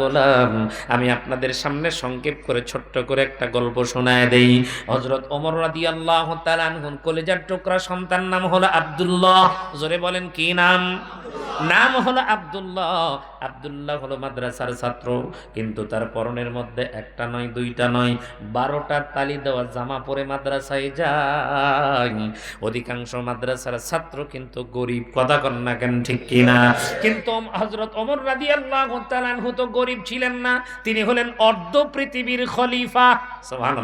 গোলাম আমি আপনাদের সামনে সংক্ষেপ করে ছোট্ট করে একটা গল্প শোনায় দেই। হজরত ওমর রাদি আল্লাহ কলেজার টুকরা সন্তান নাম হলো আব্দুল্লাহ। জোরে বলেন কি নাম? নাম হলো আব্দুল্লাহ। আব্দুল্লাহ হলো মাদ্রাসার ছাত্র, কিন্তু তার পরনের মধ্যে একটা নয়, দুইটা নয়, বারোটা তালি দেওয়া জামা পরে মাদ্রাসায় যায়। অধিকাংশ মাদ্রাসার ছাত্র কিন্তু গরিব কথা কন না কেন ঠিক কিনা? কিন্তু হজরত ওমর রাদি আল্লাহ তো গরিব ছিলেন না, তিনি হলেন অর্ধ পৃথিবীর খলিফা। সোহান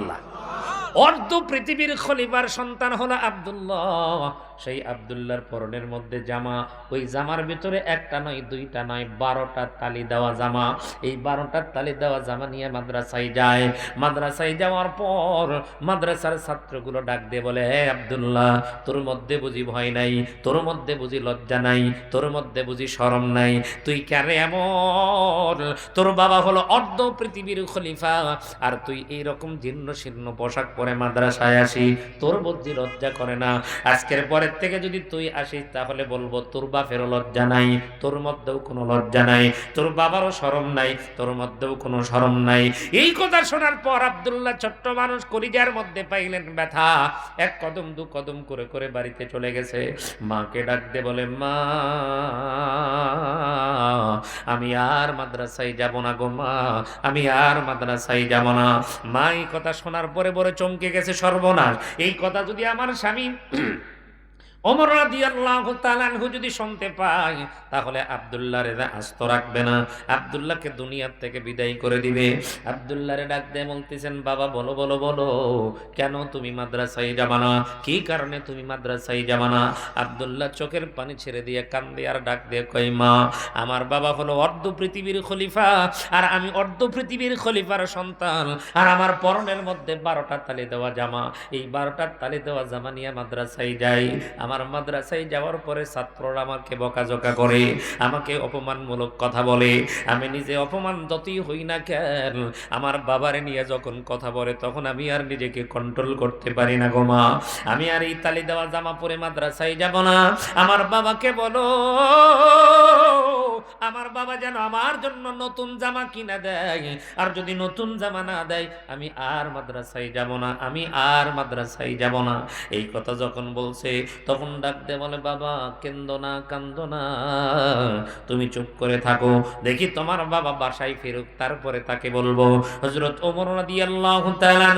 অর্ধ পৃথিবীর খলিফার সন্তান হলো আব্দুল্লাহ। সেই আব্দুল্লাহর পরনের মধ্যে জামা। ওই জামার ভিতরে একটা নয়, দুইটা নয়, বারোটা তালি দেওয়া জামা। এই বারোটা তালি দেওয়া জামা নিয়ে মাদ্রাসায় যায়। মাদ্রাসায় যাওয়ার পর মাদ্রাসার ছাত্রগুলো ডাক দিয়ে বলে, হে আব্দুল্লাহ, তোর মধ্যে বুঝি ভয় নাই, তোর মধ্যে বুঝি লজ্জা নাই, তোর মধ্যে বুঝি শরম নাই। তুই কেন এমন? তোর বাবা হলো অর্ধ পৃথিবীর খলিফা, আর তুই এইরকম জীর্ণ শীর্ণ পোশাক পরে মাদ্রাসায় আসি। তোর বুদ্ধি লজ্জা করে না। আজকের পরের থেকে যদি তুই আসিস, তাহলে বলব, তোর বাপেরও লজ্জা নাই, তোর মধ্যেও কোনো লজ্জা নাই, তোর বাবারও শরম নাই, তোর মধ্যেও কোনো শরম নাই। এই কথা শোনার পর আব্দুল্লাহ ছোট্ট মানুষ কলিজার মধ্যে পাইলেন ব্যথা। এক কদম, দু কদম করে করে বাড়িতে চলে গেছে। মাকে ডাক দে বলে, মা, আমি আর মাদ্রাসায় যাব না গো মা, আমি আর মাদ্রাসায় যাব না। মা এই কথা শোনার পরে পরে চমকে গেছে সর্বনাশ। এই কথা যদি আমার স্বামী চোখের পানি ছেড়ে দিয়ে কান্দে আর ডাক দিয়ে, কই মা, আমার বাবা হলো অর্ধ পৃথিবীর খলিফা, আর আমি অর্ধ পৃথিবীর খলিফার সন্তান, আর আমার পরনের মধ্যে বারোটা তালি দেওয়া জামা। এই বারোটার তালি দেওয়া জামা নিয়ে মাদ্রাসায় যাই। আমার মাদ্রাসায় যাওয়ার পরে ছাত্ররা আমাকে বকাঝকা করে, আমাকে অপমানমূলক কথা বলে। আমি নিজে অপমান যতই হই না কেন, আমার বাবারে নিয়ে যখন কথা বলে, তখন আমি আর নিজেকে কন্ট্রোল করতে পারি না গো মা। আমি আর এই তালি দেওয়া জামা পরে মাদ্রাসায় যাব না। আমার বাবাকে বলো, আমার বাবা যেন আমার জন্য নতুন জামা কিনা দেয়। আর যদি নতুন জামা না দেয়, আমি আর মাদ্রাসায় যাব না, আমি আর মাদ্রাসায় যাব না। এই কথা যখন বলছে, তখন ডাক দে বলে, বাবা, কেন্দ না, কান্দ না, তুমি চুপ করে থাকো। দেখি তোমার বাবা বাসায় ফেরুক, তারপরে তাকে বলব। হজরত ওমর রাদিয়াল্লাহু তাআলা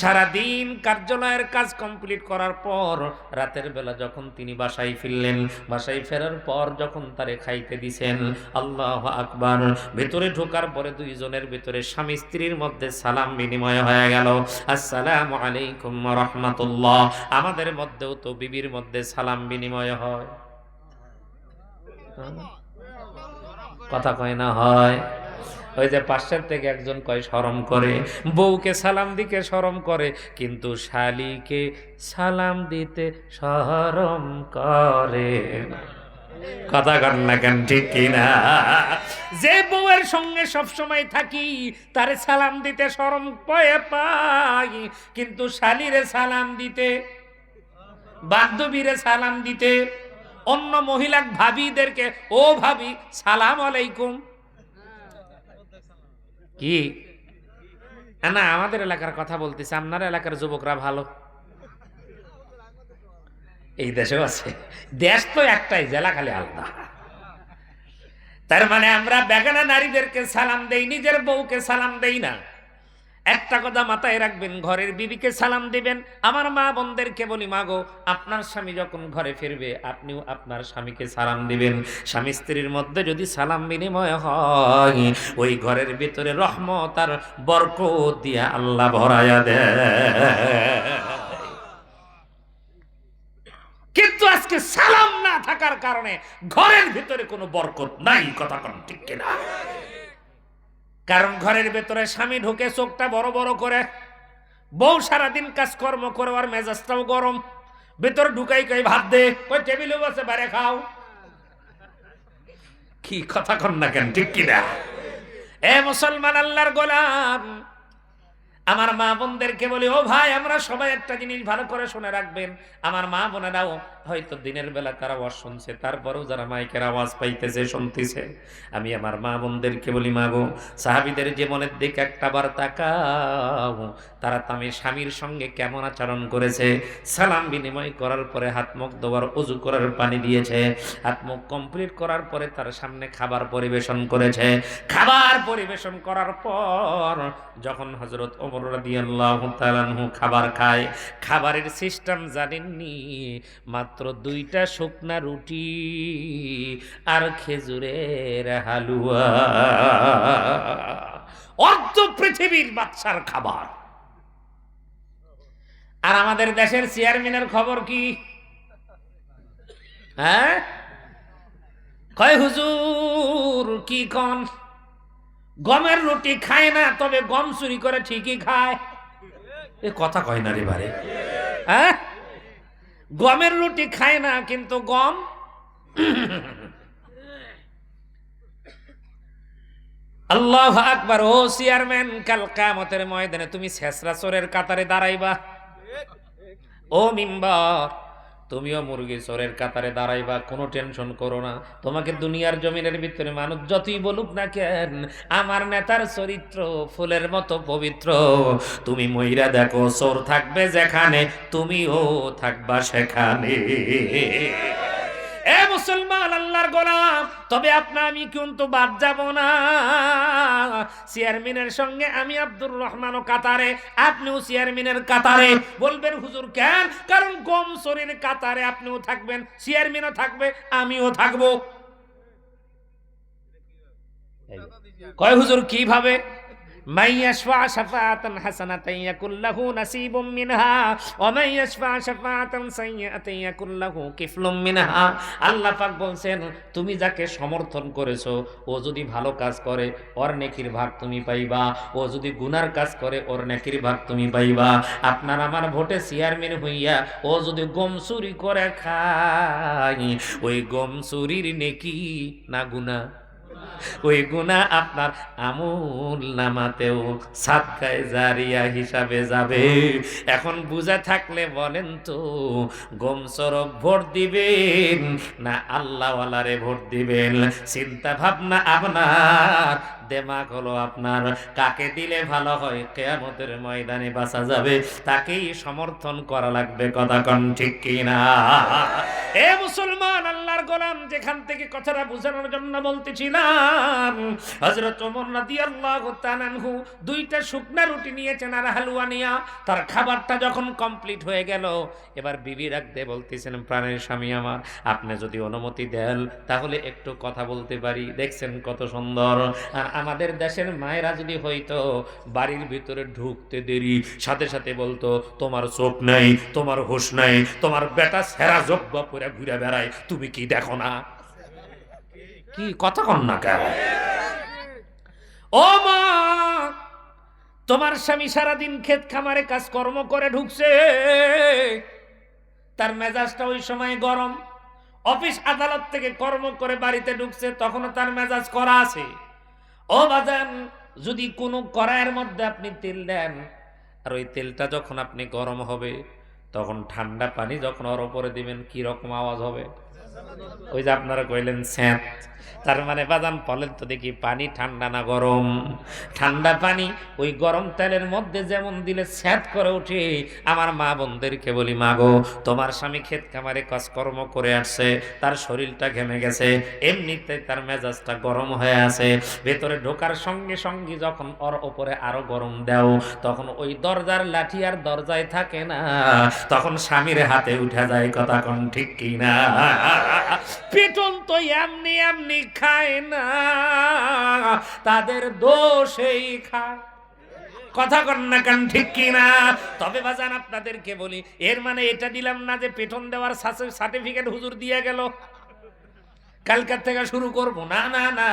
সারাদিন কার্যালয়ের কাজ কমপ্লিট করার পর রাতের বেলা যখন তিনি বাসায় ফিরলেন, বাসায় ফেরার পর যখন তারে খাইতে দিছেন, আল্লাহ আকবার, ভেতরে ঢোকার পরে দুইজনের ভেতরে স্বামী স্ত্রীর মধ্যে সালাম বিনিময় হয়ে গেল। আসসালামু আলাইকুম রাহমাতুল্লাহ। আমাদের মধ্যেও তো বিবির মধ্যে সালাম বিনিময় হয়। কথা কয় না, হয়। ওই যে পাশের থেকে একজন কয়, শরম করে। বউকে সালাম দিকে শরম করে, কিন্তু শালিকে সালাম দিতে শরম করে কথা কন না কেন, ঠিক কিনা যে বউয়ের সঙ্গে সব সময় থাকি, তারে সালাম দিতে শরম পয়ে পাই, কিন্তু শালিরে সালাম দিতে বান্ধবীরে সালাম দিতে, অন্য মহিলা ভাবিদেরকে, ও ভাবি, সালাম আলাইকুম। কি? না, আমাদের এলাকার কথা বলতেছি, আপনার এলাকার যুবকরা ভালো। এই দেশেও আছে। দেশ তো একটাই, জেলা খালি আলাদা। তার মানে আমরা বেগানা নারীদেরকে সালাম দেই, নিজের বউকে সালাম দেই না। একটা কথা মাথায় রাখবেন, ঘরের বিবিকে সালাম দিবেন। আমার মা বোনদেরকে বলি, মাগো, আপনার স্বামী যখন ঘরে ফিরবে, আপনিও আপনার স্বামীকে সালাম দিবেন। স্বামী স্ত্রীর মধ্যে যদি সালাম বিনিময় হয়, ওই ঘরের ভিতরে রহমত আর বরকত দিয়া আল্লাহ ভরায়া দেয়। কিন্তু আজকে সালাম না থাকার কারণে ঘরের ভিতরে কোনো বরকত নাই, কথা কোন ঠিক কিনা? কারণ ঘরের ভেতরে স্বামী ঢুকে চোখটা বড় বড় করে। বউ সারাদিন কাজকর্ম করে আর মেজাজটাও গরম। ভেতর ঢুকাই কই, ভাত দে। ওই টেবিলেও বসে বারে খাও। কি কথা কন না কেন, ঠিক কিনা? এ মুসলমান আল্লাহর গোলাম, আমার মা বোনদেরকে বলি, ও ভাই, আমরা সবাই একটা জিনিস ভালো করে শুনে রাখবেন। আমার মা বোনেরাও হয়তো দিনের বেলা তার আওয়াজ শুনছে, তারপরেও যারা মাইকের আওয়াজ পাইতেছে, শুনতেছে। আমি আমার মা বোনদেরকে বলি মাগো সাহাবিদের জীবনের দিকে একটা বার তাকাও। তারা তামির স্বামীর সঙ্গে কেমন আচরণ করেছে? সালাম বিনিময় করার পরে হাত মুখ ধোয়ার অজু করার পানি দিয়েছে। হাত মুখ কমপ্লিট করার পরে তার সামনে খাবার পরিবেশন করেছে। খাবার পরিবেশন করার পর যখন হজরত ওমর রাদিয়াল্লাহু খাবার খায়, খাবারের সিস্টেম জানেননি, মাত্র দুইটা শুকনা রুটি আর খেজুরের হালুয়া। অর্ধ পৃথিবীর বাচ্চার খাবার। আর আমাদের দেশের চেয়ারম্যানের খবর কি? হ্যাঁ? কয়, হুজুর, কি কন গমের রুটি খায় না, তবে গম চুরি করে ঠিকই খায়। এ কথা কয় না রে বারে। হ্যাঁ? গমের রুটি খায় না, কিন্তু গম আল্লাহ আকবার। ও চেয়ারম্যান, কাল কামতের ময়দানে তুমি শেষরা চোরের কাতারে দাঁড়াইবা। ও মিম্বার তুমিও মুরগি চোরের কাতারে দাঁড়াইবা, কোনো টেনশন করো না। তোমাকে দুনিয়ার জমিনের ভিতরে মানুষ যতই বলুক না কেন, আমার নেতার চরিত্র ফুলের মতো পবিত্র। তুমি ময়রা দেখো, চোর থাকবে যেখানে, তুমিও থাকবা সেখানে। এ মুসলমান, আল্লাহর গোলাম, তবে আপনার আমি কিন্তু বাদ যাব না। চেয়ারম্যানের সঙ্গে আমি আব্দুর রহমানও কাতারে, আপনিও চেয়ারম্যানের কাতারে। বলবেন, হুজুর, কেন? কারণ কম শরীর কাতারে আপনিও থাকবেন, চেয়ারম্যানও থাকবে, আমিও থাকব। কয়, হুজুর, কীভাবে? মাইয়াশফা বলছেন, তুমি যাকে সমর্থন করেছ, ও যদি ভালো কাজ করে, ওর নেকির ভাগ তুমি পাইবা। ও যদি গুনার কাজ করে, ওর নেকির ভাগ তুমি পাইবা। আপনার আমার ভোটে চেয়ারম্যান হইয়া, ও যদি গম চুরি করে খায়, ওই গম চুরির নেকি না গুনা ওই গুণা আপনার আমুল নামাতেও সাতকায় জারিয়া হিসাবে যাবে। এখন বুঝা থাকলে বলেন তো, গম সরব ভোট দিবেন না আল্লাহওয়ালারে ভোট দিবেন? চিন্তা ভাবনা আপনার দেমাগ হলো আপনার। কাকে দিলে ভালো হয়? কেয়ামতের ময়দানে বাঁচা যাবে। তাকেই সমর্থন করা লাগবে, কথা কন ঠিক কিনা? এ মুসলমান, আল্লাহর গোলাম, যেখান থেকে কথাটা বোঝানোর জন্য বলতেছিলাম, হযরত ওমর রাদিয়াল্লাহু তাআলা আনহু দুইটা শুকনা রুটি নিয়েছেন আর হালুয়া নিয়া, তার খাবারটা যখন কমপ্লিট হয়ে গেল, এবার বিবি রাখতে বলতেছেন, প্রাণের স্বামী আমার, আপনি যদি অনুমতি দেন, তাহলে একটু কথা বলতে পারি। দেখছেন কত সুন্দর? আর আমাদের দেশের মায়েরা যদি হইতো বাড়ির ভিতরে ঢুকতে দেরি, সাথে সাথে বলতো, তোমার চোখ নাই, তোমার হুশ নাই, তোমার বেটা সেরা জব্বা পরে ঘুরে বেড়ায়, তুমি কি দেখো না? কি কথা কন না কেন? ও মা, তোমার স্বামী সারাদিন ক্ষেত খামারে কাজ কর্ম করে ঢুকছে। তার মেজাজটা ওই সময় গরম। অফিস আদালত থেকে কর্ম করে বাড়িতে ঢুকছে, তখনও তার মেজাজ করা আছে। ও বাজান যদি কোনো কড়াইয়ের মধ্যে আপনি তেল দেন, আর ওই তেলটা যখন আপনি গরম হবে, তখন ঠান্ডা পানি যখন ওর ওপরে দিবেন, কি রকম আওয়াজ হবে? ওই যে আপনারা কইলেন স্যাঁত। তার মানে বাদাম বলেন তো দেখি পানি ঠান্ডা না গরম। ঠান্ডা পানি, ওই গরম তেলের মধ্যে যেমন দিলে স্যাঁত করে উঠে আমার মা বোনদেরকে বলি, মা গো, তোমার স্বামী ক্ষেত খামারে কাজকর্ম করে আসছে, তার শরীরটা ঘেমে গেছে, এমনিতে তার মেজাজটা গরম হয়ে আছে। ভেতরে ঢোকার সঙ্গে সঙ্গে যখন ওর ওপরে আরও গরম দাও, তখন ওই দরজার লাঠি আর দরজায় থাকে না, তখন স্বামীর হাতে উঠে যায় কথা কোন ঠিক কিনা? পেটন তো এমনি এমনি খায় না, তাদের দোষেই খায়। কথা কর না কেন, ঠিক কিনা তবে বাজান আপনাদেরকে বলি, এর মানে এটা দিলাম না যে পেটন দেওয়ার সার্টিফিকেট হুজুর দিয়ে গেল। কালকার থেকে শুরু করব। না না না।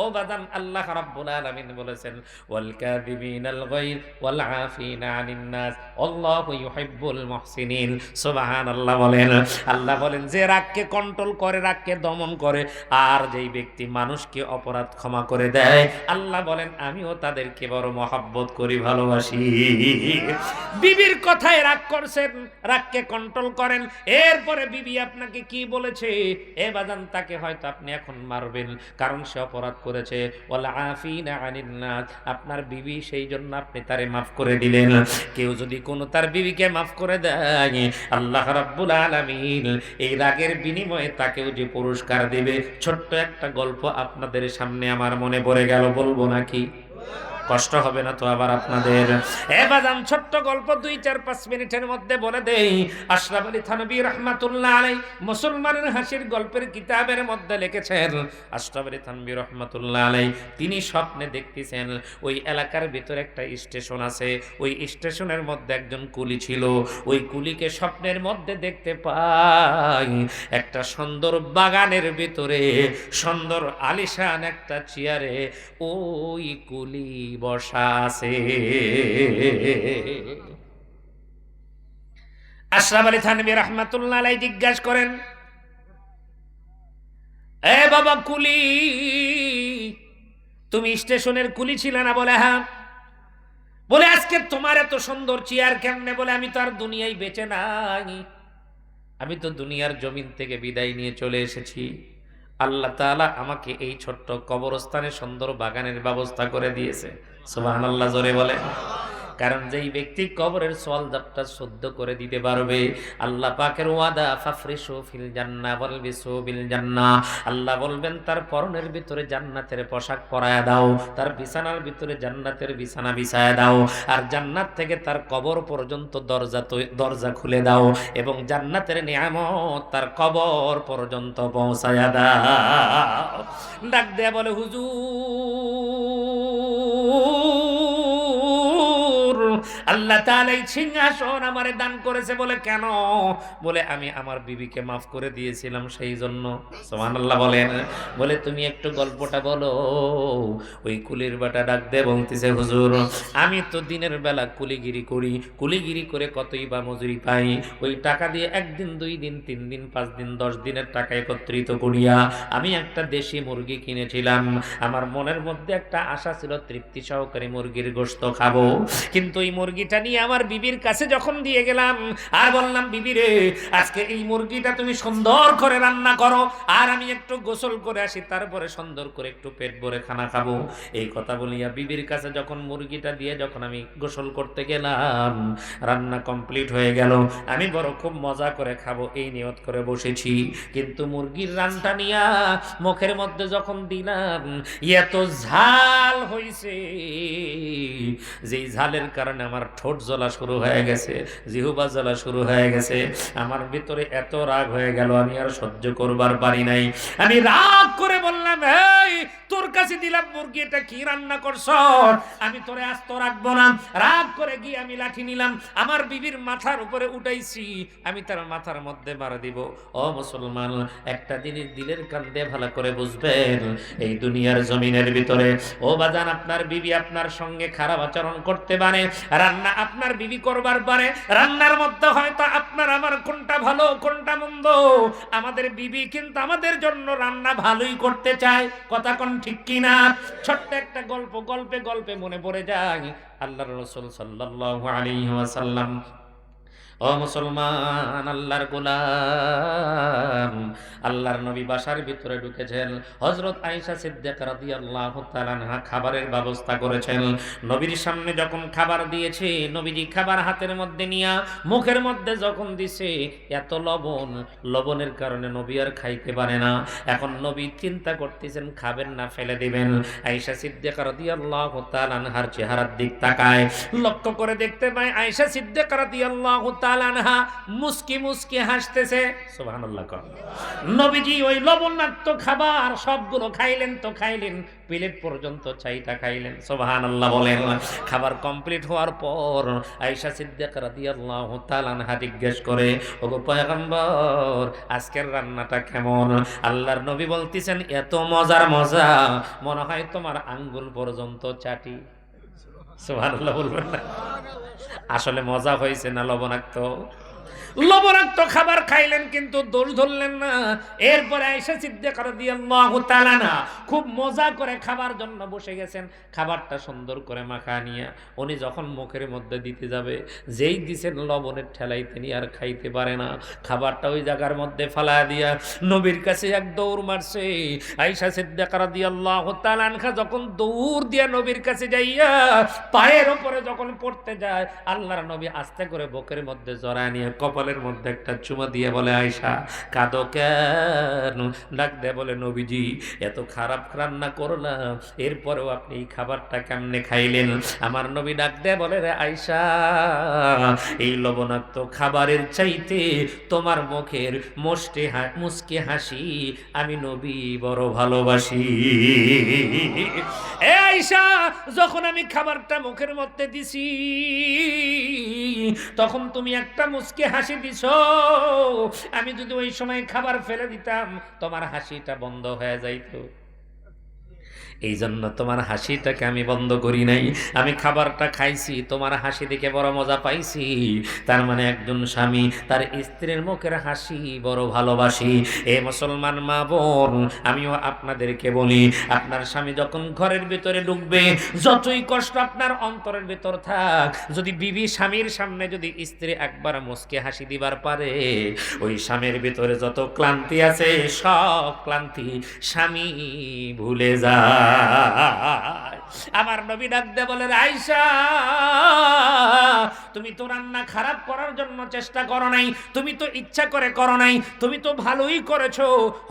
ও বাদান আল্লাহ রাব্বুল আলামিন বলেছেন, ওয়াল কাযিবিনাল গায়র ওয়াল আফিনা আনিন নাস আল্লাহু ইউহিব্বুল মুহসিনিন। সুবহানাল্লাহ বলেন। আল্লাহ বলেন, যে রাগকে কন্ট্রোল করে, রাগকে দমন করে, আর যেই ব্যক্তি মানুষকে অপরাধ ক্ষমা করে দেয়, আল্লাহ বলেন, আমিও তাদেরকে বড় মহাব্বত করি, ভালোবাসি। বিবির কথায় রাগ করছেন, রাগকে কন্ট্রোল করেন। এরপরে বিবি আপনাকে কি বলেছে? এ বাজান তাকে হয়তো আপনি এখন মারবেন, কারণ সে অপরাধ করেছে। ওয়ালা আফিনা আনিন নাস আপনার বিবি সেই জন্য আপনি তারে মাফ করে দিলেন। কেউ যদি কোনো তার বিবিকে মাফ করে দেয়, আল্লাহ রাব্বুল আলামিন এই রাগের বিনিময়ে তাকেও যে পুরস্কার দেবে, ছোট্ট একটা গল্প আপনাদের সামনে আমার মনে পড়ে গেল, বলব নাকি? কষ্ট হবে না তো আবার আপনাদের। ছোট্ট গল্প দুই চার পাঁচ মিনিটের মধ্যে বলে দেই। আশরাফ আলী থানবী রহমাতুল্লাহ আলাই মুসলমানের হাসির গল্পের কিতাবের মধ্যে লিখেছেন, আশরাফ আলী থানবী রহমাতুল্লাহ আলাই তিনি স্বপ্নে দেখতেছেন, ওই এলাকার ভিতরে একটা স্টেশন আছে। ওই স্টেশনের মধ্যে একজন কুলি ছিল। ওই কুলিকে স্বপ্নের মধ্যে দেখতে পাই একটা সুন্দর বাগানের ভিতরে সুন্দর আলিশান একটা চেয়ারে ওই কুলি বসা আশরাফ আলী থানবী রহমাতুল্লাহ আলাই জিজ্ঞাসা করেন, এ বাবা কুলি, তুমি স্টেশনের কুলি ছিলে না? বলে হ্যাঁ। বলে, আজকে তোমার এত সুন্দর চেয়ার কেমনে? বলে, আমি তো আর দুনিয়ায় বেঁচে নাই। আমি তো দুনিয়ার জমিন থেকে বিদায় নিয়ে চলে এসেছি। আল্লাহ তাআলা আমাকে এই ছোট্ট কবরস্থানে সুন্দর বাগানের ব্যবস্থা করে দিয়েছে। আল্লাহ জোরে বলে। কারণ যেই ব্যক্তি কবরের সোয়াল জাপটা শুদ্ধ করে দিতে পারবে, আল্লাহ পাকের ওয়াদা ফাফরিসু ফিল জান্নাহ ওয়ালবিসু বিল জান্নাহ। আল্লাহ বলবেন, তার পরনের ভিতরে জান্নাতের পোশাক পরায়া দাও, তার বিছানার ভিতরে জান্নাতের বিছানা বিছায়া দাও, আর জান্নাত থেকে তার কবর পর্যন্ত দরজা দরজা খুলে দাও এবং জান্নাতের নিয়ামত তার কবর পর্যন্ত পৌঁছায়া দাও। ডাক দেয়া বলে, হুজুর আল্লাহ তাআলা এই সিংহাসন আমারে দান করেছে বলে কেন? বলে, আমি আমার বিবিকে মাফ করে দিয়েছিলাম সেই জন্য সুবহানাল্লাহ বলেন। বলে, তুমি একটু গল্পটা বলো। ওই কুলির বাটা ডাক দে বলতেছে, হুজুর, আমি তো দিনের বেলা কুলিগিরি করি। কুলিগিরি করে কতই বা মজুরি পাই? ওই টাকা দিয়ে একদিন, দুই দিন, তিন দিন, পাঁচ দিন, দশ দিনের টাকা একত্রিত করিয়া আমি একটা দেশি মুরগি কিনেছিলাম। আমার মনের মধ্যে একটা আশা ছিল, তৃপ্তি সহকারে মুরগির গোস্ত খাব। কিন্তু এই মুরগিটা নিয়ে আমার বিবির কাছে যখন দিয়ে গেলাম, আর বললাম, বিবি রে, আজকে এই মুরগিটা তুমি সুন্দর করে রান্না করো, আর আমি একটু গোসল করে আসি, তারপরে সুন্দর করে একটু পেট ভরে খানা খাব। এই কথা বলিয়া বিবির কাছে যখন মুরগিটা দিয়ে যখন আমি গোসল করতে গেলাম, রান্না কমপ্লিট হয়ে গেল, আমি বড় খুব মজা করে খাব, এই নিয়ত করে বসেছি। কিন্তু মুরগির রানটা নিয়া মুখের মধ্যে যখন দিলাম, এত ঝাল হইছে, যেই ঝালের কারণে আমার ঠোঁট জ্বলা শুরু হয়ে গেছে, জিহুবা জ্বলা শুরু হয়ে গেছে, আমার ভিতরে এত রাগ হয়ে গেল, আমি আর সহ্য করবার পারি নাই। আমি রাগ করে বললাম এই তোর কাছে দিলাম মুরগি, এটা কি রান্না করছ? আমি তোরে আস্ত রাখব না। রাগ করে গিয়ে আমি লাঠি নিলাম, আমার বিবির মাথার উপরে উঠাইছি, আমি তার মাথার মধ্যে মারা দিব। ও মুসলমান, একটা জিনিস দিলের কান্দে ভালো করে বুঝবেন, এই দুনিয়ার জমিনের ভিতরে। ও বাজান, আপনার বিবি আপনার সঙ্গে খারাপ আচরণ করতে পারে রান্না আপনার বিবি করবার পারে রান্নার মধ্যে হয়তো আপনার আমার কোনটা ভালো, কোনটা মন্দ? আমাদের বিবি কিন্তু আমাদের জন্য রান্না ভালোই করতে চায়। কথা কোন ঠিক কিনা? ছোট্ট একটা গল্প, গল্পে গল্পে মনে পড়ে যায়। আল্লাহ রসুল সাল্লাহ আলী ওয়াসাল্লাম ও মুসলমান, আল্লাহর গোলাম। আল্লাহর নবী বাসার ভিতরে ঢুকেছেন। হজরত আয়েশা সিদ্দিকা খাবারের ব্যবস্থা করেছেন। নবীর সামনে যখন খাবার দিয়েছে, নবীজি খাবার হাতের মধ্যে নিয়া, মুখের মধ্যে যখন দিছে, এত লবণ। লবণের কারণে নবী আর খাইতে পারে না। এখন নবী চিন্তা করতেছেন, খাবেন না, ফেলে দিবেন। আয়েশা সিদ্দিকা রাদিয়াল্লাহু তাআলা আনহার চেহারার দিক তাকায়। লক্ষ্য করে দেখতে পায়, আয়েশা সিদ্দিকা রাদিয়াল্লাহু তাআলা তাআলা মুস্কি হাসতেছে। নবীজি ওই লবণাক্ত খাবার সবগুলো খাইলেন তো খাইলেন পর্যন্ত খাইলেন। বলেন, খাবার কমপ্লিট হওয়ার পর আয়েশা সিদ্দিকা জিজ্ঞেস করে পয়গম্বর, আজকের রান্নাটা কেমন? আল্লাহর নবী বলতেছেন, এত মজার মজা, মনে হয় তোমার আঙ্গুল পর্যন্ত চাটি। সুবহানাল্লাহ না। আসলে মজা হয়েছে না লবণাক্ত? লবণাক্ত খাবার খাইলেন কিন্তু দোষ ধরলেন না। এরপরে আয়েশা সিদ্দিকা রাদিয়াল্লাহু তাআলা না খুব মজা করে খাবার জন্য বসে গেছেন। খাবারটা সুন্দর করে মাখা নিয়ে উনি যখন মুখের মধ্যে দিতে যাবে, যেই দিছেন লবণের ঠেলাই তিনি আর খাইতে পারে না। খাবারটা ওই জায়গার মধ্যে ফালা দিয়া নবীর কাছে এক দৌড় মারছে। আয়েশা সিদ্দিকা রাদিয়াল্লাহু তাআলা আনহা যখন দৌড় দিয়া নবীর কাছে যাইয়া পায়ের উপরে যখন পড়তে যায়, আল্লাহর নবী আস্তে করে বুকের মধ্যে জড়ায় নিয়ে কপালের মধ্যে একটা চুমা দিয়ে বলে আয়সা কাঁদো কেন? ডাক দেয় বলে, নবীজি, এত খারাপ রান্না করলাম। এরপরেও আপনি এই খাবারটা কেমনে খাইলেন? আমার নবী ডাক দেয় বলে, রে আয়সা এই লবণাক্ত খাবারের চাইতে তোমার মুখের মুষ্টি মুচকি হাসি আমি নবী বড় ভালোবাসি। এ আয়সা যখন আমি খাবারটা মুখের মধ্যে দিছি, তখন তুমি একটা মুচকি হাসি দিছ আমি যদি ওই সময় খাবার ফেলে দিতাম তোমার হাসিটা বন্ধ হয়ে যাইতো। এই জন্য তোমার হাসিটাকে আমি বন্ধ করি নাই। আমি খাবারটা খাইছি, তোমার হাসি দেখে বড় মজা পাইছি। তার মানে একজন স্বামী, তার স্ত্রীর মুখের হাসি বড় ভালোবাসি। এ মুসলমান মা বোন, আমিও আপনাদেরকে বলি, আপনার স্বামী যখন ঘরের ভিতরে ঢুকবে, যতই কষ্ট আপনার অন্তরের ভিতর থাক, যদি বিবি স্বামীর সামনে যদি স্ত্রী একবার মুসকে হাসি দিবার পারে, ওই স্বামীর ভিতরে যত ক্লান্তি আছে, সব ক্লান্তি স্বামী ভুলে যায়। আমার নবী ডাক দে বলে আয়সা তুমি তো রান্না খারাপ করার জন্য চেষ্টা করো নাই, তুমি তো ইচ্ছা করে করো নাই, তুমি তো ভালোই করেছ,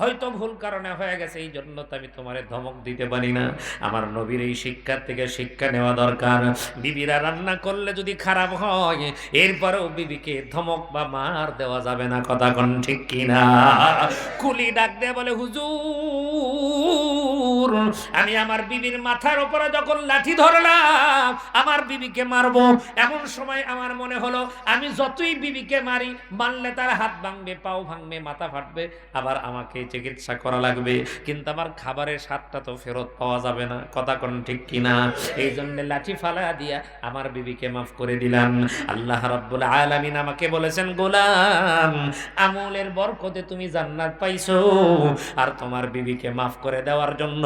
হয়তো ভুল কারণে হয়ে গেছে, এই জন্য তো আমি তোমারে ধমক দিতে পারি না। আমার নবীর এই শিক্ষার থেকে শিক্ষা নেওয়া দরকার। বিবিরা রান্না করলে যদি খারাপ হয়, এরপরেও বিবিকে ধমক বা মার দেওয়া যাবে না, কথা কোন ঠিক কিনা? কুলি ডাক দিয়ে বলে, হুজুর আমি আমার বিবির মাথার উপরে যখন লাঠি ধরলাম, আমার বিবিকে মারবো। এমন সময় আমার মনে হলো, আমি যতই বিবিকে মারি, মারলে তার হাত ভাঙবে, পাও ভাঙবে, মাথা ফাটবে, আবার আমাকে চিকিৎসা করা লাগবে। কিন্তু আমার খাবারের স্বাদটা তো ফেরত পাওয়া যাবে না, কথা কোন ঠিক কিনা? এই জন্য লাঠি ফালা দিয়া আমার বিবিকে মাফ করে দিলাম। আল্লাহ রাব্বুল আলামিন আমাকে বলেছেন, গোলাম, আমলের বরকতে তুমি জান্নাত পাইছো। আর তোমার বিবিকে মাফ করে দেওয়ার জন্য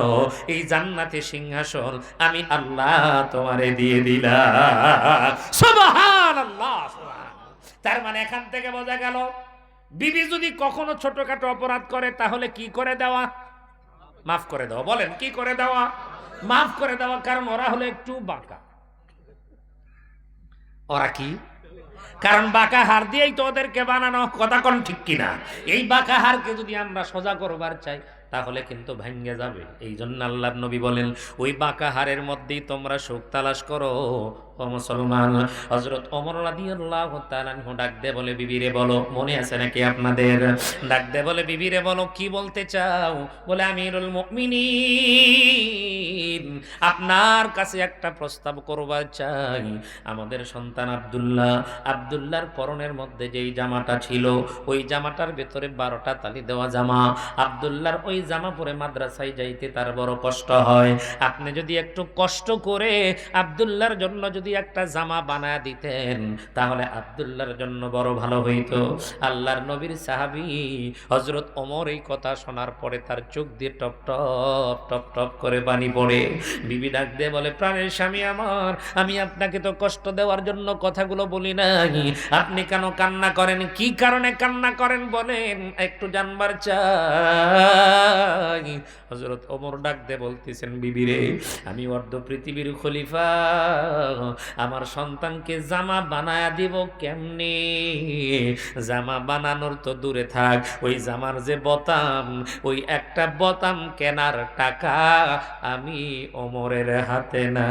এই জান্নাতে সিংহাসন আমি আল্লাহ তোমারে দিয়ে দিলাম। তার মানে এখান থেকে বোঝা গেল, বিবি যদি কখনো ছোটখাটো অপরাধ করে, তাহলে কি করে দেওয়া? মাফ করে দেওয়া বলেন, কি করে দেওয়া? মাফ করে দেওয়া, কারণ ওরা হলো একটু বাঁকা। ওরা কি? কারণ বাঁকা হার দিয়েই তো ওদেরকে বানানো, কথা কোন ঠিক কিনা? এই বাঁকা হারকে যদি আমরা সোজা করবার চাই তাহলে কিন্তু ভেঙ্গে যাবে। এই জন্য আল্লাহ নবী বলেন, ওই বাঁকা হারের মধ্যেই তোমরা সুখ তালাশ করো। আপনার কাছে একটা প্রস্তাব করবার চাই। আমাদের সন্তান আব্দুল্লাহ, আব্দুল্লাহর পরনের মধ্যে যেই জামাটা ছিল, ওই জামাটার ভেতরে বারোটা তালি দেওয়া জামা। আব্দুল্লাহর ওই জামা পরে মাদ্রাসায় যাইতে তার বড় কষ্ট হয়। আপনি যদি একটু কষ্ট করে আব্দুল্লাহর জন্য যদি একটা জামা বানায় দিতেন, তাহলে আব্দুল্লাহর জন্য বড় ভালো হইতো। আল্লাহর নবীর সাহাবী হজরত ওমর এই কথা শোনার পরে তার চোখ দিয়ে টপ টপ টপ টপ করে পানি পড়ে। বিবি ডাক দিয়ে বলে, প্রাণের স্বামী আমার, আমি আপনাকে তো কষ্ট দেওয়ার জন্য কথাগুলো বলি নাই। আপনি কেন কান্না করেন? কি কারণে কান্না করেন বলেন? একটু জানবার চাই। হজরত ওমর ডাক দিয়ে বলতেছেন বিবিরে আমি অর্ধ পৃথিবীর খলিফা আমার সন্তানকে জামা বানায়া দিব কেমনি? জামা বানানোর তো দূরে থাক, ওই জামার যে বতাম, ওই একটা বতাম কেনার টাকা আমি ওমরের হাতে না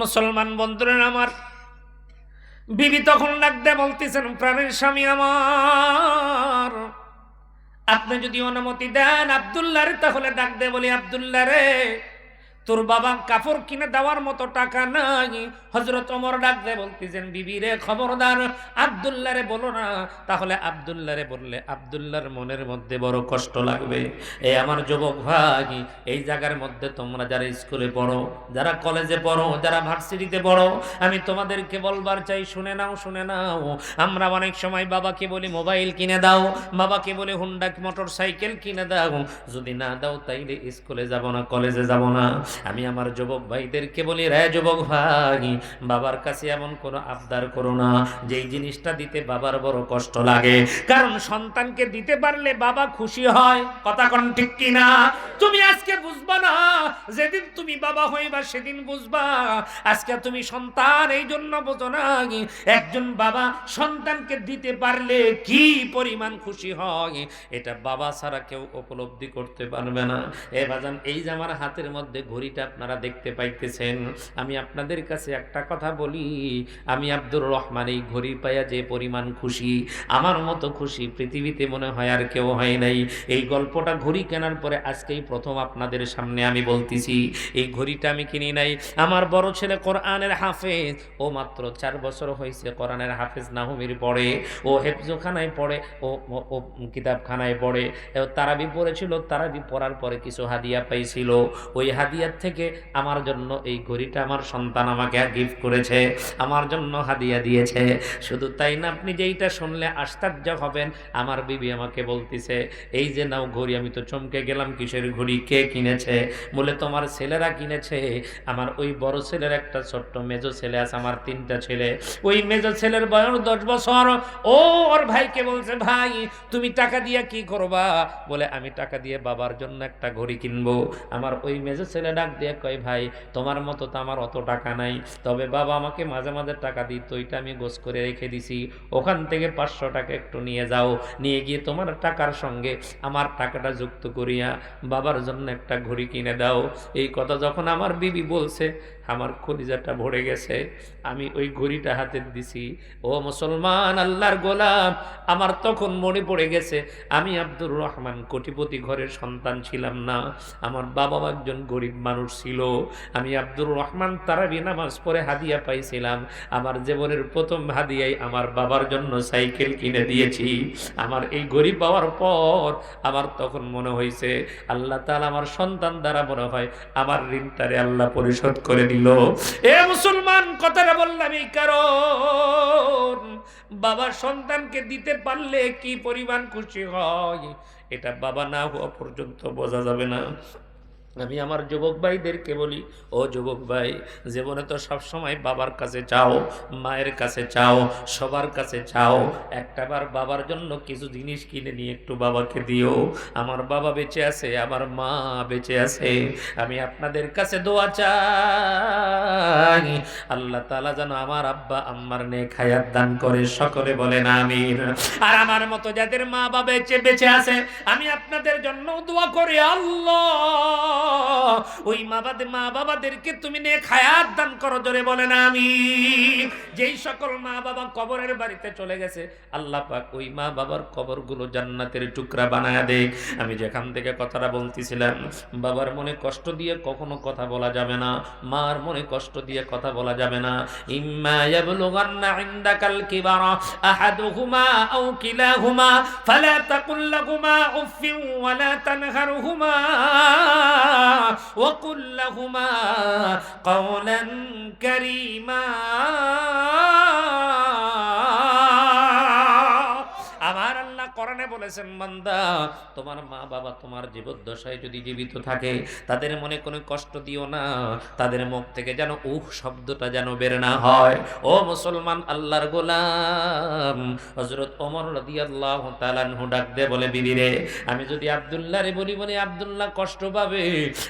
মুসলমান বন্ধুরা আমার, বিবি তখন ডাকতে বলতেছেন, প্রাণের স্বামী আমার। আপনি যদি অনুমতি দেন আবদুল্লাহ তাহলে ডাক দে বলি আবদুল্লাহ রে। তোর বাবা কাপড় কিনে দেওয়ার মতো টাকা নাই। হজরত অমর ডাক দে বলতেছেন, বিবি রে খবরদার আবদুল্লাহ রে বলো না। তাহলে আবদুল্লাহ রে বললে, আবদুল্লাহর মনের মধ্যে বড় কষ্ট লাগবে। এই আমার যুবক ভাই এই জায়গার মধ্যে তোমরা যারা স্কুলে পড়ো, যারা কলেজে পড়ো, যারা ভার্সিটিতে পড়ো, আমি তোমাদেরকে বলবার চাই, শুনে নাও শুনে নাও। আমরা অনেক সময় বাবাকে বলি, মোবাইল কিনে দাও। বাবাকে বলি হুন্ডা মোটর সাইকেল কিনে দাও। যদি না দাও, তাইলে স্কুলে যাব না, কলেজে যাব না। আমি আমার যুবক ভাইদেরকে বলি, রে যুবক ভাই, বাবার কাছে এমন কোনো আবদার করো না, যেই জিনিসটা দিতে বাবার বড় কষ্ট লাগে। কারণ সন্তানকে দিতে পারলে বাবা খুশি হয়। কথা কোন ঠিক কিনা? তুমি আজকে বুঝবা না, যেদিন তুমি বাবা হইবা সেদিন বুঝবা। আজকে তুমি সন্তান, এই জন্য বোঝো না একজন বাবা সন্তানকে দিতে পারলে কি পরিমাণ খুশি হয়, এটা বাবা ছাড়া কেউ উপলব্ধি করতে পারবে না। এ বাজান, এই যে আমার হাতের মধ্যে ঘড়িটা আপনারা দেখতে পাইতেছেন। আমি আপনাদের কাছে একটা কথা বলি। আমি আব্দুর রহমান এই ঘড়ি পাইয়া যে পরিমাণ খুশি, আমার মতো খুশি পৃথিবীতে মনে হয় আর কেউ হয় নাই। এই গল্পটা ঘড়ি কেনার পরে আজকেই প্রথম আপনাদের সামনে আমি বলতেছি। এই ঘড়িটা আমি কিনি নাই। আমার বড় ছেলে কোরআনের হাফেজ। ও মাত্র চার বছর হয়েছে কোরআনের হাফেজ নাহুমির পড়ে। ও হেফজোখানায় পড়ে, ও, ও- কিতাবখানায় পড়ে। তারাবি পড়েছিল, তারাবি পড়ার পরে কিছু হাদিয়া পাইছিল। ওই হাদিয়ার থেকে আমার জন্য এই ঘড়িটা আমার সন্তান আমাকে গিফট করেছে, আমার জন্য হাদিয়া দিয়েছে। শুধু তাই না, আপনি যেইটা শুনলে আশ্চর্য হবেন, আমার বিবি আমাকে বলতিছে, এই যে নাও ঘড়ি, আমি তো চমকে গেলাম, কিসের ঘড়ি, কে কিনেছে? বলে, তোমার ছেলেরা কিনেছে, আমার ওই বড় ছেলের একটা ছোট্ট মেজো ছেলে আছে, আমার তিনটা ছেলে। ওই মেজো ছেলের বয়স দশ বছর। ও ওর ভাইকে বলছে, ভাই, তুমি টাকা দিয়ে কি করবা? বলে, আমি টাকা দিয়ে বাবার জন্য একটা ঘড়ি কিনবো। আমার ওই মেজো ছেলে ডাক দিয়ে কয়, ভাই, তোমার মতো তো আমার অত টাকা নাই। তবে বাবা আমাকে মাঝে মাঝে টাকা দিত ওইটা আমি গোস করে রেখে দিছি। ওখান থেকে পাঁচশো টাকা একটু নিয়ে যাও। নিয়ে গিয়ে তোমার টাকার সঙ্গে আমার টাকাটা যুক্ত করিয়া বাবার জন্য একটা ঘড়ি কিনে দাও। এই কথা যখন আমার বিবি বলছে আমার কলিজাটা ভরে গেছে, আমি ওই ঘড়িটা হাতে দিছি। ও মুসলমান, আল্লাহর গোলাম, আমার তখন মনে পড়ে গেছে, আমি আব্দুর রহমান কোটিপতি ঘরের সন্তান ছিলাম না। আমার বাবা একজন গরিব মানুষ ছিল। আমি আব্দুর রহমান তারাবি নামাজ পরে হাদিয়া পাইছিলাম। আমার জীবনের প্রথম হাদিয়াই আমার বাবার জন্য সাইকেল কিনে দিয়েছি। আমার এই গরিব পাওয়ার পর আমার তখন মনে হয়েছে আল্লাহ তাআলা আমার সন্তান দ্বারা মনে হয়, আমার ঋণটারে আল্লাহ পরিশোধ করে দিল এ মুসলমান, কথাটা বললাম এই কারণ বাবা সন্তানকে দিতে পারলে কি পরিমাণ খুশি হয়? এটা বাবা না হওয়া পর্যন্ত বোঝা যাবে না। আমি আমার যুবক ভাইদেরকে বলি, ও যুবক ভাই, জীবনে তো সবসময় বাবার কাছে চাও মায়ের কাছে চাও সবার কাছে চাও একটাবার বাবার জন্য কিছু জিনিস কিনে নিয়ে একটু বাবাকে দিও। আমার বাবা বেঁচে আছে, আমার মা বেঁচে আছে। আমি আপনাদের কাছে দোয়া চাই। আল্লাহ তালা যেন আমার আব্বা, আম্মার নে খায়াত দান করে, সকলে বলেন আমিন। আর আমার মতো যাদের মা বাবা বেঁচে বেঁচে আছে, আমি আপনাদের জন্য দোয়া করি, আল্লাহ। ওই মা বাদে, মা বাবাদেরকে তুমি নে খায়াত দান করো, জোরে বলেন আমি যেই সকল মা বাবা কবরের বাড়িতে চলে গেছে, আল্লাহ পাক ওই মা বাবার কবরগুলো জান্নাতের টুকরা বানায় দে আমি যেখান থেকে কথাটা বলতেছিলাম, বাবার মনে কষ্ট দিয়ে কখনো কথা বলা যাবে না, মার মনে কষ্ট দিয়ে কথা বলা যাবে না। ইম্মা ইয়াবলুগান্না ইনদাকাল কিবারা আহাদুহুমা আও কিলাহুমা, ফালা তাকুল লাহুমা উফিন ওয়ালা তানহারহুমা। وقل لهما قولا كريما. বলেছেন, বান্দা, তোমার মা বাবা তোমার জীবদ্দশায় যদি জীবিত থাকে, তাদের মনে কোনো কষ্ট দিও না। তাদের মুখ থেকে যেন উহ শব্দটা যেন বের না হয়। ও মুসলমান, আল্লাহর গোলাম হজরত ওমর রাদিয়াল্লাহু তাআলা আনহু ডাক দে বলে, বিবি রে, আমি যদি আব্দুল্লাহ রে বলি বলে আব্দুল্লাহ কষ্ট পাবে,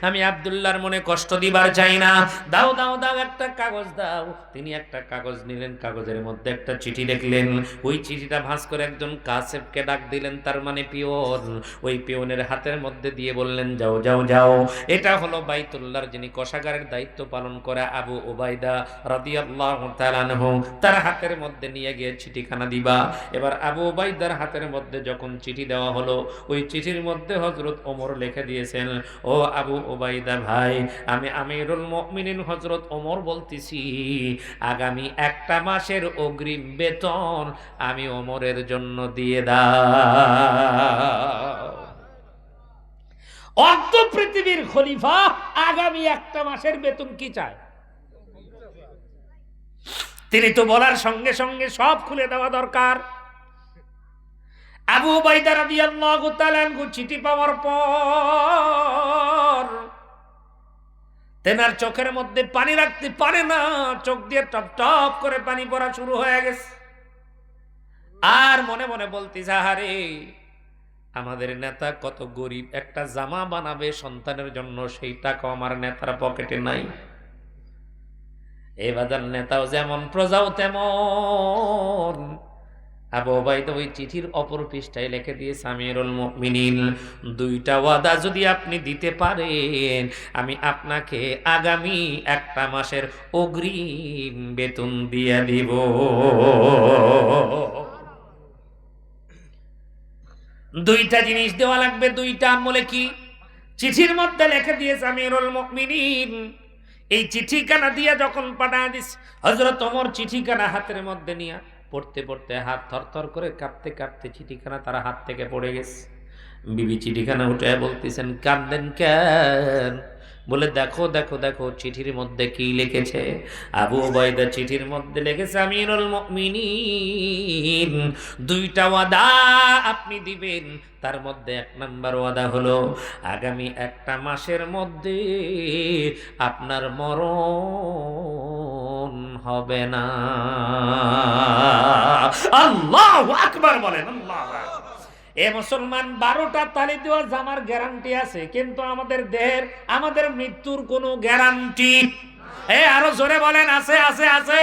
আমি আব্দুল্লাহর মনে কষ্ট দিবার চাই না। দাও দাও দাও, একটা কাগজ দাও। তিনি একটা কাগজ নিলেন, কাগজের মধ্যে একটা চিঠি লিখলেন ওই চিঠিটা ভাঁজ করে একজন কাসেবকে ডাক দিলেন তার মানে পিওন। ওই পিওনের হাতের মধ্যে দিয়ে বললেন, যাও যাও যাও। এটা হলো বাইতুল্লাহর যিনি কোষাগারের দায়িত্ব পালন করে আবু ওবায়দা রাদিয়াল্লাহু তার হাতের মধ্যে নিয়ে গিয়ে চিঠিখানা দিবা। এবার আবু ওবায়দার হাতের মধ্যে যখন চিঠি দেওয়া হলো, ওই চিঠির মধ্যে হযরত ওমর লিখে দিয়েছেন, ও আবু ওবায়দা ভাই, আমি আমিরুল মুমিনিন হযরত ওমর বলতেছি, আগামী একটা মাসের অগ্রিম বেতন আমি ওমরের জন্য দিয়ে দাও। অর্ধ পৃথিবীর খলিফা আগামী একটা মাসের বেতন কি চায়? তিনি তো বলার সঙ্গে সঙ্গে সব খুলে দেওয়া দরকার। আবু বাইদা রাদিয়াল্লাহু তাআলা আনহু চিঠি পাওয়ার পর তেনার চোখের মধ্যে পানি রাখতে পারে না, চোখ দিয়ে টপ টপ করে পানি পড়া শুরু হয়ে গেছে। আর মনে মনে বলতেছে আহারে, আমাদের নেতা কত গরিব, একটা জামা বানাবে সন্তানের জন্য, সেই টাকা আমার নেতার পকেটে নাই। এ বাজার নেতাও যেমন, প্রজাও তেমন। আবু ওবায়দা ওই চিঠির অপর পৃষ্ঠায় লিখে দিয়ে সামিরুল মুমিনিন, দুইটা ওয়াদা যদি আপনি দিতে পারেন, আমি আপনাকে আগামী একটা মাসের অগ্রিম বেতন দিয়ে দিব। দুইটা জিনিস দেওয়া লাগবে, দুইটা আমলে কি? চিঠির মধ্যে লেখে দিয়েছে, আমিরুল মুমিনিন। এই চিঠিখানা দিয়া যখন পাঠা দিস হজরত ওমর চিঠিখানা হাতের মধ্যে নিয়া পড়তে পড়তে হাত থরথর করে কাঁপতে কাঁপতে চিঠিখানা তারা হাত থেকে পড়ে গেছে। বিবি চিঠিখানা উঠে বলতেছেন কাঁদেন কেন? বলে, দেখো দেখো দেখো, চিঠির মধ্যে কি লিখেছে? আবু ওবায়দা চিঠির মধ্যে লিখেছে, আমিরুল মুমিনিন, দুইটা ওয়াদা আপনি দিবেন। তার মধ্যে এক নাম্বার ওয়াদা হলো, আগামী একটা মাসের মধ্যে আপনার মরণ হবে না। আল্লাহ আকবার বলেন। এ মুসলমান বারোটা তালি দেওয়া জামার গ্যারান্টি আছে, কিন্তু আমাদের দেহের, আমাদের মৃত্যুর কোনো গ্যারান্টি এ আরও জোরে বলেন, আছে আছে আছে।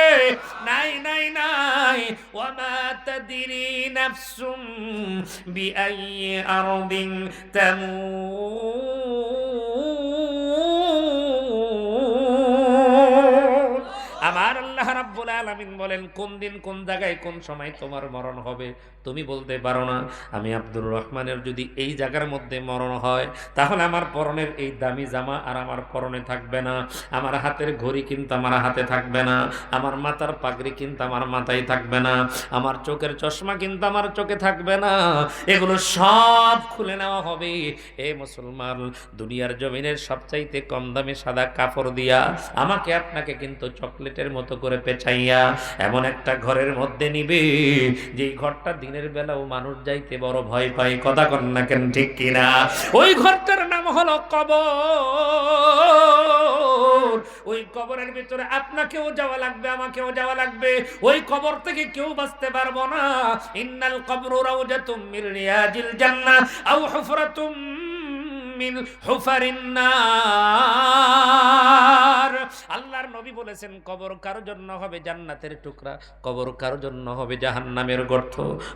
নাই নাই নাই। ওয়ামা তাদরি নাফসুম বিআই আরদিন তামুত। আলামিন বলেন, কোন দিন, কোন জায়গায়, কোন সময় তোমার মরণ হবে? তুমি বলতে পারো না। আমি আব্দুর রহমানের যদি এই জায়গার মধ্যে মরণ হয়, তাহলে আমার পরনের এই দামি জামা আর আমার পরনে থাকবে না। আমার হাতের ঘড়ি কিন্তু আমার হাতে থাকবে না। আমার মাথার পাগড়ি কিন্তু আমার মাথায় থাকবে না। আমার চোখের চশমা কিন্তু আমার চোখে থাকবে না। এগুলো সব খুলে নেওয়া হবে। এ মুসলমান, দুনিয়ার জমিনের সবচাইতে কম দামে সাদা কাপড় দিয়া আমাকে আপনাকে কিন্তু চকলেটের মতো করে পেঁচাইয়া এমন একটা ঘরের মধ্যে নিবে যে ঘরটা দিনের বেলাও মানুষ যাইতে বড় ভয় পায়, কথা কন না কেন, ঠিক কিনা? ওই ঘরটার নাম হলো কবর। ওই কবরের ভিতরে আপনাকেও যাওয়া লাগবে, আমাকেও যাওয়া লাগবে। ওই কবর থেকে কেউ বাঁচতে পারব না। ইন্নাল কবরু রাউজাতুম মির রিয়াজিল জান্নাহ, আও হুফরাতুম মিন হুফারিন নার। আল্লাহর নবী বলেছেন, কবর কার জন্য হবে জান্নাতের টুকরা? কবর কার জন্য হবে জাহান্নামের গর্ত?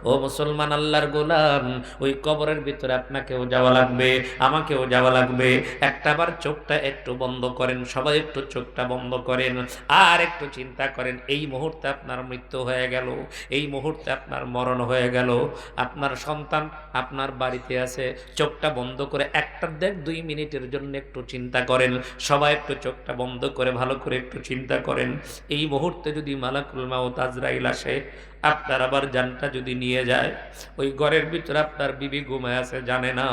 ও মুসলমান আল্লাহর গোলাম, ওই কবরের ভিতরে আপনাকেও যাওয়া লাগবে, আমাকেও যাওয়া লাগবে। একটাবার চোখটা একটু বন্ধ করেন, সবাই একটু চোখটা বন্ধ করেন, আর একটু চিন্তা করেন, এই মুহূর্তে আপনার মৃত্যু হয়ে গেল, এই মুহূর্তে আপনার মরণ হয়ে গেল, আপনার সন্তান আপনার বাড়িতে আছে, চোখটা বন্ধ করে একটা দেড় দুই মিনিটের জন্য একটু চিন্তা করেন, সবাই একটু চোখটা বন্ধ করে, ভালো করে একটু চিন্তা করেন। এই মুহূর্তে যদি মালাকুল মাও তাজরাইল আসে আপনার আবার জানটা যদি নিয়ে যায়, ওই ঘরের ভিতরে আপনার বিবি ঘুমায় আছে, জানে না।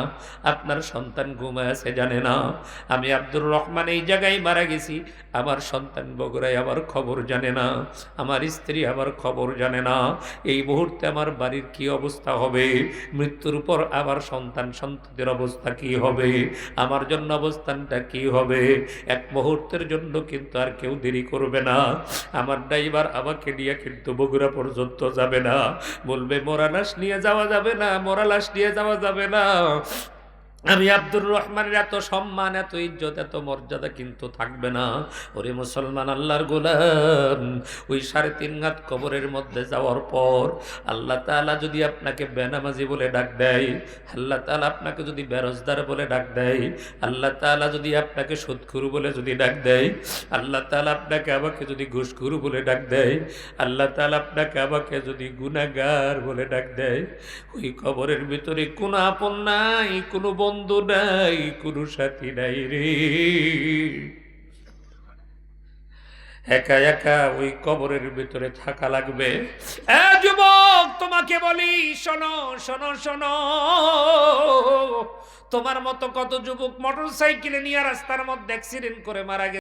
আপনার সন্তান ঘুমায় আছে, জানে না। আমি আব্দুর রহমান এই জায়গায় মারা গেছি, আমার সন্তান বগুড়ায় আমার খবর জানে না। আমার স্ত্রী আমার খবর জানে না। এই মুহূর্তে আমার বাড়ির কি অবস্থা হবে? মৃত্যুর পর আবার সন্তান, সন্ততির অবস্থা কি হবে? আমার জন্য অবস্থানটা কি হবে? এক মুহূর্তের জন্য কিন্তু আর কেউ দেরি করবে না। আমার ড্রাইভার আমাকে নিয়ে কিন্তু বগুড়া পর্যন্ত যাবে না। বলবে, মরা লাশ নিয়ে যাওয়া যাবে না, মরা লাশ নিয়ে যাওয়া যাবে না। আমি আব্দুর রহমানের এত সম্মান, এত ইজ্জত, এত মর্যাদা কিন্তু থাকবে না। ওরে মুসলমান, আল্লাহর গোলাম। ওই সাড়ে তিন হাত কবরের মধ্যে যাওয়ার পর আল্লাহ তাআলা যদি আপনাকে বেনামাজি বলে ডাক দেয়, আল্লাহ তাআলা আপনাকে যদি বেরোজদার বলে ডাক দেয়, আল্লাহ তাআলা যদি আপনাকে সুদখুরু বলে যদি ডাক দেয়, আল্লাহ তাআলা আপনাকে আমাকে যদি ঘুষখুরু বলে ডাক দেয়, আল্লাহ তাআলা আপনাকে আমাকে যদি গুনাহগার বলে ডাক দেয়, ওই কবরের ভিতরে কোনো আপন নাই, কোনো বন্ধু নাই, কোনো সাথী নাই রে। একা একা ওই কবরের ভিতরে থাকা লাগবে। যুবক, তোমাকে বলি, শোনো শোনো শোনো। তোমার মতো কত যুবক মোটর সাইকেলে নিয়ে রাস্তার মধ্যে অ্যাক্সিডেন্ট করে মারা গেছে।